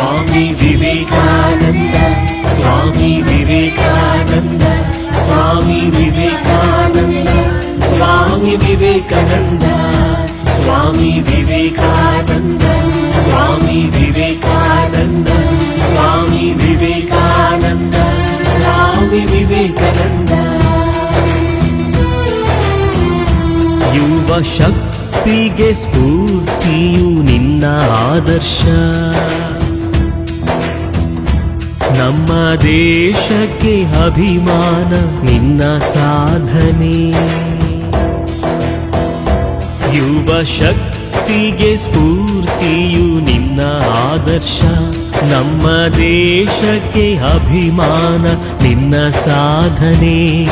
स्वामी विवेकानन्द स्वामी विवेकानन्द स्वामी विवेकानन्द स्वामी विवेकानन्द स्वामी विवेकानन्द स्वामी विवेकानन्द स्वामी विवेकानन्द स्वामी विवेकानन्द युवशक्तिगे स्फूर्तियु निन्न आदर्श ನಮ್ಮ ದೇಶಕ್ಕೆ ಅಭಿಮಾನ, ನಿನ್ನ ಸಾಧನೆ. ಯುವ ಶಕ್ತಿಗೆ ಸ್ಫೂರ್ತಿಯು ನಿನ್ನ ಆದರ್ಶ. ನಮ್ಮ ದೇಶಕ್ಕೆ ಅಭಿಮಾನ, ನಿನ್ನ ಸಾಧನೆ.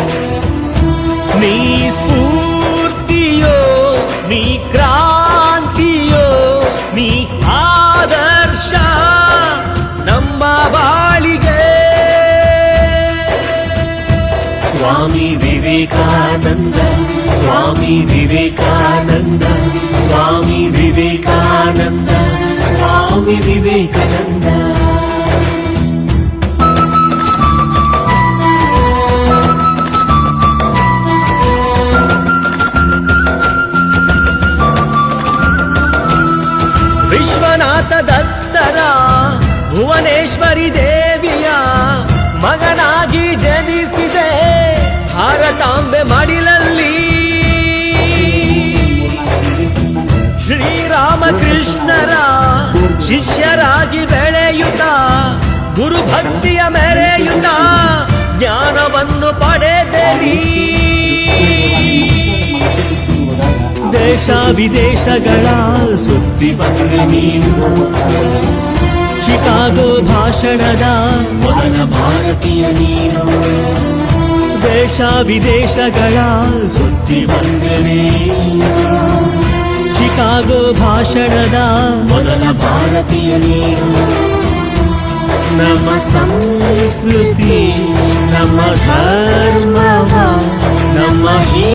ನೀ ಸ್ಫೂರ್ತಿಯೋ స్వామి వివేకానంద స్వామి వివేకానంద స్వామి వివేకానంద స్వామి వివేకానంద. విశ్వనాథ దత్తరా భువనేశ్వరి దేవి ಭಾರತಾಂಬೆ ಮಡಿಲಲ್ಲಿ. ಶ್ರೀರಾಮಕೃಷ್ಣರ ಶಿಷ್ಯರಾಗಿ ಬೆಳೆಯುತ್ತ ಗುರುಭಕ್ತಿಯ ಮೆರೆಯುತ್ತ ಜ್ಞಾನವನ್ನು ಪಡೆದೆರಿ ದೇಶ ವಿದೇಶಗಳ ಸುದ್ದಿ ಬಂದೆ ನೀನು ಚಿಕಾಗೋ ಭಾಷಣದ ಮೊದಲ ಭಾರತೀಯ ನೀನು ದೇಶ ವಿದೇಶಗಳ ಸುದ್ದಿ ಬಂದನೆ ಚಿಕಾಗೋ ಭಾಷಣದ ಮೊದಲ ಭಾರತೀಯ ನೀನು ನಮ್ಮ ಸಂಸ್ಕೃತಿ ನಮ್ಮ ನಮ್ಮ